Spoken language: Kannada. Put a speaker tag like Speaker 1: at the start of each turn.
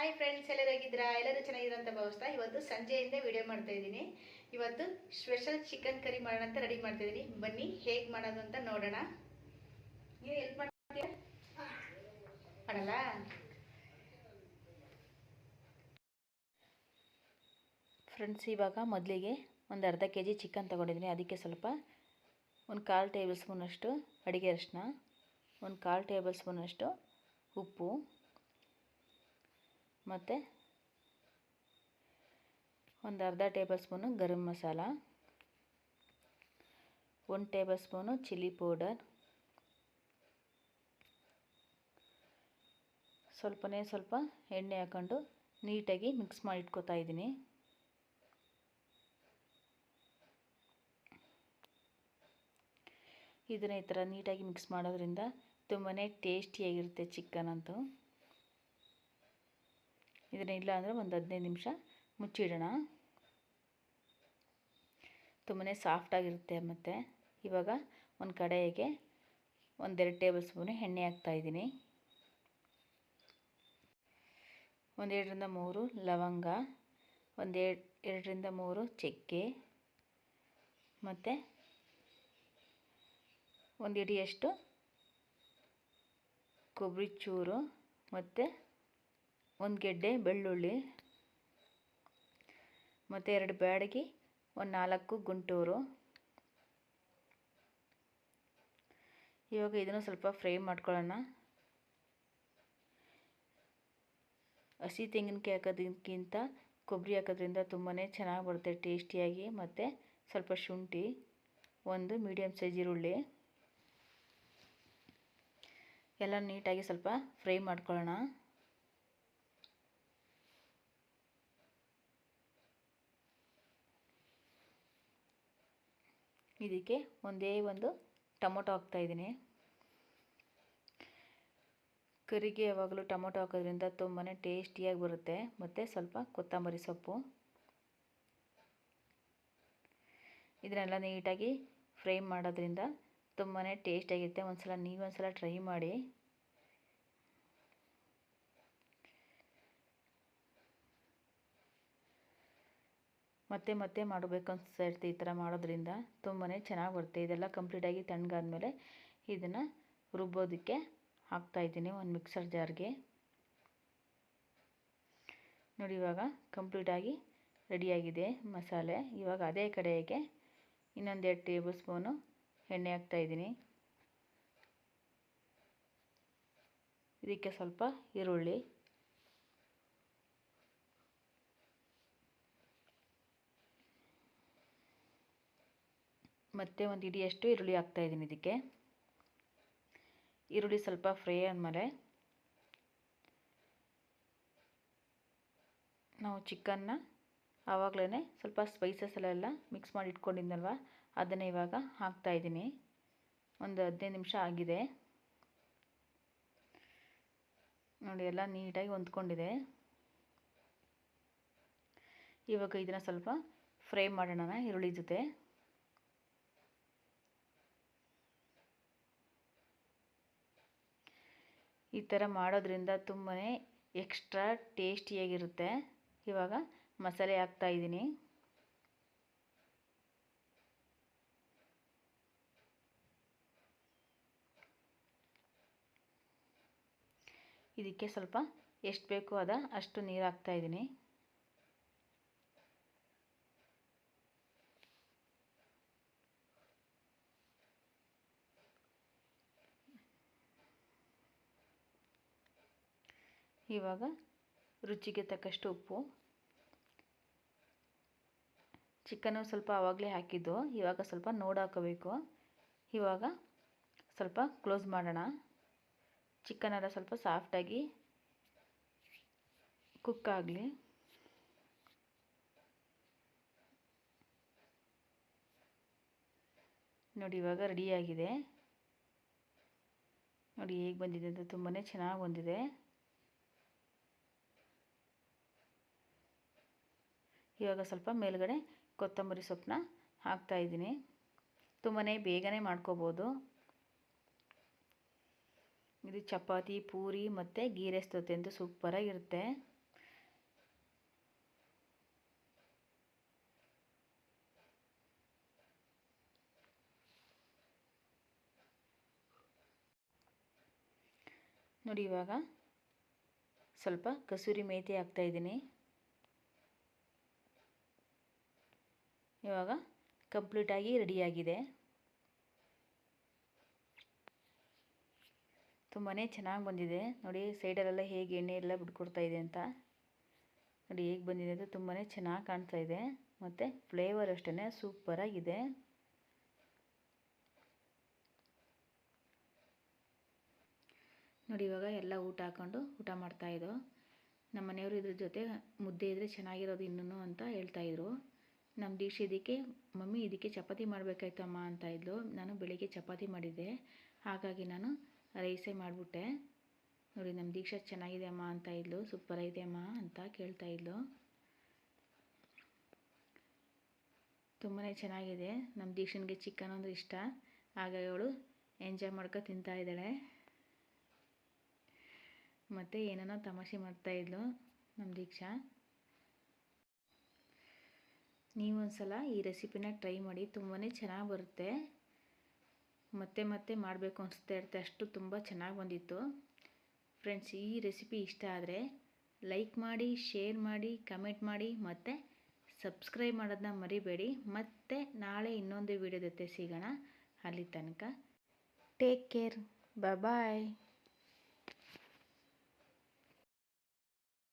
Speaker 1: ಹಾಯ್ ಫ್ರೆಂಡ್ಸ್ ಎಲ್ಲರೂ ಹೇಗಿದ್ದೀರಾ ಎಲ್ಲರೂ ಚೆನ್ನಾಗಿದ್ದೀರಾ ಅಂತ ಭಾವಿಸ್ತಾ ಇವತ್ತು ಸಂಜೆಯಿಂದ ವಿಡಿಯೋ ಮಾಡ್ತಾ ಇದ್ದೀನಿ. ಇವತ್ತು ಸ್ಪೆಷಲ್ ಚಿಕನ್ ಕರಿ ಮಾಡೋಣ ಅಂತ ರೆಡಿ ಮಾಡ್ತಾ ಇದ್ದೀನಿ. ಬನ್ನಿ, ಹೇಗೆ ಮಾಡೋದು ಅಂತ ನೋಡೋಣ. ನೀವು ಎಲ್ಪ್ ಮಾಡ್ತೀರಾ? ಮಾಡಲ್ಲ? ಫ್ರೆಂಡ್ಸ್ ಇವಾಗ ಮೊದಲಿಗೆ ಒಂದು ಅರ್ಧ ಕೆ ಜಿ ಚಿಕನ್ ತೊಗೊಂಡಿದ್ದೀನಿ. ಅದಕ್ಕೆ ಸ್ವಲ್ಪ ಒಂದು ಕಾಲು ಟೇಬಲ್ ಸ್ಪೂನಷ್ಟು ಅಡುಗೆ ಅರಿಶಿನ ಒಂದು ಕಾಲು ಟೇಬಲ್ ಸ್ಪೂನಷ್ಟು ಉಪ್ಪು ಮತ್ತು ಒಂದು ಅರ್ಧ ಟೇಬಲ್ ಸ್ಪೂನು ಗರಂ ಮಸಾಲ, ಒಂದು ಟೇಬಲ್ ಸ್ಪೂನು ಚಿಲ್ಲಿ ಪೌಡರ್, ಸ್ವಲ್ಪನೇ ಸ್ವಲ್ಪ ಎಣ್ಣೆ ಹಾಕ್ಕೊಂಡು ನೀಟಾಗಿ ಮಿಕ್ಸ್ ಮಾಡಿ ಇಟ್ಕೊತಾ ಇದ್ದೀನಿ. ಇದನ್ನು ಈ ಥರ ನೀಟಾಗಿ ಮಿಕ್ಸ್ ಮಾಡೋದ್ರಿಂದ ತುಂಬಾ ಟೇಸ್ಟಿಯಾಗಿರುತ್ತೆ ಚಿಕನ್ ಅಂತೂ. ಇದನ್ನ ಇಲ್ಲ ಅಂದರೆ ಒಂದು ಹದಿನೈದು ನಿಮಿಷ ಮುಚ್ಚಿಡೋಣ. ತುಂಬಾ ಸಾಫ್ಟಾಗಿರುತ್ತೆ ಮತ್ತು. ಇವಾಗ ಒಂದು ಕಡೆಗೆ ಒಂದೆರಡು ಟೇಬಲ್ ಸ್ಪೂನು ಎಣ್ಣೆ ಹಾಕ್ತಾಯಿದ್ದೀನಿ ಒಂದೆರಡರಿಂದ ಮೂರು ಲವಂಗ ಒಂದೆರಡು ಎರಡರಿಂದ ಮೂರು ಚಕ್ಕೆ ಮತ್ತು ಒಂದು ಇಡಿಯಷ್ಟು ಕೊಬ್ಬರಿ ಚೂರು ಮತ್ತು ಒಂದು ಗೆಡ್ಡೆ, ಬೆಳ್ಳುಳ್ಳಿ, ಮತ್ತು ಎರಡು ಬ್ಯಾಡಗಿ, ಒಂದು ನಾಲ್ಕು ಗುಂಟೂರು. ಇವಾಗ ಇದನ್ನು ಸ್ವಲ್ಪ ಫ್ರೈ ಮಾಡ್ಕೊಳ್ಳೋಣ. ಹಸಿ ತೆಂಗಿನಕಾಯಿ ಹಾಕೋದಕ್ಕಿಂತ ಕೊಬ್ಬರಿ ಹಾಕೋದ್ರಿಂದ ತುಂಬಾ ಚೆನ್ನಾಗಿ ಬರುತ್ತೆ ಟೇಸ್ಟಿಯಾಗಿ, ಮತ್ತು ಸ್ವಲ್ಪ ಶುಂಠಿ, ಒಂದು ಮೀಡಿಯಮ್ ಸೈಜ್ ಈರುಳ್ಳಿ. ಎಲ್ಲ ನೀಟಾಗಿ ಸ್ವಲ್ಪ ಫ್ರೈ ಮಾಡ್ಕೊಳ್ಳೋಣ. ಇದಕ್ಕೆ ಒಂದೇ ಒಂದು ಟೊಮೊಟೊ ಹಾಕ್ತಾಯಿದ್ದೀನಿ ಕರಿಗೆ ಯಾವಾಗಲೂ ಟೊಮೊಟೊ ಹಾಕೋದ್ರಿಂದ ತುಂಬಾ ಟೇಸ್ಟಿಯಾಗಿ ಬರುತ್ತೆ. ಮತ್ತು ಸ್ವಲ್ಪ ಕೊತ್ತಂಬರಿ ಸೊಪ್ಪು. ಇದನ್ನೆಲ್ಲ ನೀಟಾಗಿ ಫ್ರೈ ಮಾಡೋದ್ರಿಂದ ತುಂಬಾ ಟೇಸ್ಟಿಯಾಗಿರುತ್ತೆ. ಒಂದು ಸಲ ನೀವೊಂದು ಸಲ ಟ್ರೈ ಮಾಡಿ. ಮತ್ತೆ ಮತ್ತೆ ಮಾಡಬೇಕು ಅನಿಸ್ತಾ ಇರುತ್ತೆ ಈ ಥರ ಮಾಡೋದ್ರಿಂದ. ತುಂಬಾ ಚೆನ್ನಾಗಿ ಬರುತ್ತೆ. ಇದೆಲ್ಲ ಕಂಪ್ಲೀಟಾಗಿ ತಣ್ಣಗಾದ್ಮೇಲೆ ಇದನ್ನು ರುಬ್ಬೋದಕ್ಕೆ ಹಾಕ್ತಾಯಿದ್ದೀನಿ ಒಂದು ಮಿಕ್ಸರ್ ಜಾರ್ಗೆ ನೋಡಿ, ಇವಾಗ ಕಂಪ್ಲೀಟಾಗಿ ರೆಡಿಯಾಗಿದೆ ಮಸಾಲೆ. ಇವಾಗ ಅದೇ ಕಡೆಗೆ ಇನ್ನೊಂದೆರಡು ಟೇಬಲ್ ಸ್ಪೂನು ಎಣ್ಣೆ ಹಾಕ್ತಾಯಿದ್ದೀನಿ ಇದಕ್ಕೆ ಸ್ವಲ್ಪ ಈರುಳ್ಳಿ. ಮತ್ತು ಒಂದು ಇಡಿಯಷ್ಟು ಈರುಳ್ಳಿ ಹಾಕ್ತಾಯಿದ್ದೀನಿ ಇದಕ್ಕೆ. ಈರುಳ್ಳಿ ಸ್ವಲ್ಪ ಫ್ರೈ ಆದಮೇಲೆ ನಾವು ಚಿಕನ್ನ ಆವಾಗಲೇ ಸ್ವಲ್ಪ ಸ್ಪೈಸಸ್ ಎಲ್ಲ ಮಿಕ್ಸ್ ಮಾಡಿ ಇಟ್ಕೊಂಡಿದ್ದಲ್ವ ಅದನ್ನು ಇವಾಗ ಹಾಕ್ತಾಯಿದ್ದೀನಿ ಒಂದು ಹದಿನೈದು ನಿಮಿಷ ಆಗಿದೆ. ನೋಡಿ, ಎಲ್ಲ ನೀಟಾಗಿ ಹೊಂದ್ಕೊಂಡಿದೆ. ಇವಾಗ ಇದನ್ನು ಸ್ವಲ್ಪ ಫ್ರೈ ಮಾಡೋಣ ಈರುಳ್ಳಿ ಜೊತೆ. ಈ ಥರ ಮಾಡೋದ್ರಿಂದ ತುಂಬಾ ಎಕ್ಸ್ಟ್ರಾ ಟೇಸ್ಟಿಯಾಗಿರುತ್ತೆ ಇವಾಗ ಮಸಾಲೆ ಹಾಕ್ತಾ ಇದ್ದೀನಿ. ಇದಕ್ಕೆ ಸ್ವಲ್ಪ ಎಷ್ಟು ಬೇಕೋ ಅದ ಅಷ್ಟು ನೀರು ಹಾಕ್ತಾಯಿದ್ದೀನಿ ಇವಾಗ ರುಚಿಗೆ ತಕ್ಕಷ್ಟು ಉಪ್ಪು. ಚಿಕನ್ನು ಸ್ವಲ್ಪ ಆವಾಗಲೇ ಹಾಕಿದ್ದು. ಇವಾಗ ಸ್ವಲ್ಪ ನೋಡಿ ಹಾಕೋಬೇಕು. ಇವಾಗ ಸ್ವಲ್ಪ ಕ್ಲೋಸ್ ಮಾಡೋಣ. ಚಿಕನ್ ಎಲ್ಲ ಸ್ವಲ್ಪ ಸಾಫ್ಟಾಗಿ ಕುಕ್ ಆಗಲಿ. ನೋಡಿ ಇವಾಗ ರೆಡಿಯಾಗಿದೆ ನೋಡಿ ಹೇಗೆ ಬಂದಿದೆ ಅಂತ ತುಂಬಾ ಚೆನ್ನಾಗಿ ಬಂದಿದೆ. ಇವಾಗ ಸ್ವಲ್ಪ ಮೇಲುಗಡೆ ಕೊತ್ತಂಬರಿ ಸೊಪ್ಪನ್ನ ಹಾಕ್ತಾ ಇದ್ದೀನಿ. ತುಂಬಾ ಬೇಗನೆ ಮಾಡ್ಕೋಬೋದು. ಇದು ಚಪಾತಿ, ಪೂರಿ ಮತ್ತು ಗೀ ರೈಸ್ ಜೊತೆ ಅಂತೂ ಸೂಪರಾಗಿರುತ್ತೆ ನೋಡಿ ಇವಾಗ ಸ್ವಲ್ಪ ಕಸೂರಿ ಮೇಥಿ ಹಾಕ್ತಾಯಿದ್ದೀನಿ ಇವಾಗ ಕಂಪ್ಲೀಟಾಗಿ ರೆಡಿಯಾಗಿದೆ. ತುಂಬಾ ಚೆನ್ನಾಗಿ ಬಂದಿದೆ. ನೋಡಿ, ಸೈಡಲ್ಲೆಲ್ಲ ಹೇಗೆ ಎಣ್ಣೆ ಎಲ್ಲ ಬಿಟ್ಕೊಡ್ತಾ ಇದೆ ಅಂತ. ನೋಡಿ, ಹೇಗೆ ಬಂದಿದೆ ಅಂತ ತುಂಬಾ ಚೆನ್ನಾಗಿ ಕಾಣ್ತಾ ಇದೆ. ಮತ್ತು ಫ್ಲೇವರ್ ಅಷ್ಟೇ ಸೂಪರಾಗಿದೆ. ನೋಡಿ, ಇವಾಗ ಎಲ್ಲ ಊಟ ಹಾಕ್ಕೊಂಡು ಊಟ ಮಾಡ್ತಾಯಿದ್ದೋ ನಮ್ಮ ಮನೆಯವರು ಇದ್ರ ಜೊತೆ ಮುದ್ದೆ ಇದ್ದರೆ ಚೆನ್ನಾಗಿರೋದು ಇನ್ನೂ ಅಂತ ಹೇಳ್ತಾಯಿದ್ರು ನಮ್ಮ ದೀಕ್ಷೆ ಇದಕ್ಕೆ, ಮಮ್ಮಿ ಇದಕ್ಕೆ ಚಪಾತಿ ಮಾಡಬೇಕಾಯ್ತಮ್ಮ ಅಂತ ಇದ್ಲು. ನಾನು ಬೆಳಿಗ್ಗೆ ಚಪಾತಿ ಮಾಡಿದ್ದೆ. ಹಾಗಾಗಿ ನಾನು ರೈಸೇ ಮಾಡಿಬಿಟ್ಟೆ. ನೋಡಿ ನಮ್ಮ ದೀಕ್ಷಾ ಚೆನ್ನಾಗಿದೆ ಅಮ್ಮ ಅಂತ ಇದ್ಲು. ಸೂಪರ್ ಐತೆ ಅಮ್ಮ ಅಂತ ಕೇಳ್ತಾ ಇದ್ಲು. ತುಂಬಾ ಚೆನ್ನಾಗಿದೆ. ನಮ್ಮ ದೀಕ್ಷನಿಗೆ ಚಿಕನ್ ಅಂದರೆ ಇಷ್ಟ. ಹಾಗಾಗಿ ಅವಳು ಎಂಜಾಯ್ ಮಾಡ್ಕೊ ತಿಂತಾ ಇದ್ದಾಳೆ. ಮತ್ತು ಏನೇನೋ ತಮಾಷೆ ಮಾಡ್ತಾಯಿದ್ಲು ನಮ್ಮ ದೀಕ್ಷಾ. ನೀವೊಂದ್ಸಲ ಈ ರೆಸಿಪಿನ ಟ್ರೈ ಮಾಡಿ ತುಂಬಾ ಚೆನ್ನಾಗಿ ಬರುತ್ತೆ. ಮತ್ತೆ ಮತ್ತೆ ಮಾಡಬೇಕು ಅನಿಸ್ತಾ ಇರುತ್ತೆ ಅಷ್ಟು ತುಂಬ ಚೆನ್ನಾಗಿ ಬಂದಿತ್ತು. ಫ್ರೆಂಡ್ಸ್, ಈ ರೆಸಿಪಿ ಇಷ್ಟ ಆದರೆ ಲೈಕ್ ಮಾಡಿ, ಶೇರ್ ಮಾಡಿ, ಕಮೆಂಟ್ ಮಾಡಿ, ಮತ್ತು ಸಬ್ಸ್ಕ್ರೈಬ್ ಮಾಡೋದನ್ನ ಮರಿಬೇಡಿ. ಮತ್ತೆ ನಾಳೆ ಇನ್ನೊಂದು ವಿಡಿಯೋ ಜೊತೆ ಸಿಗೋಣ. ಅಲ್ಲಿ ತನಕ, ಟೇಕ್ ಕೇರ್ ಬಾಯ್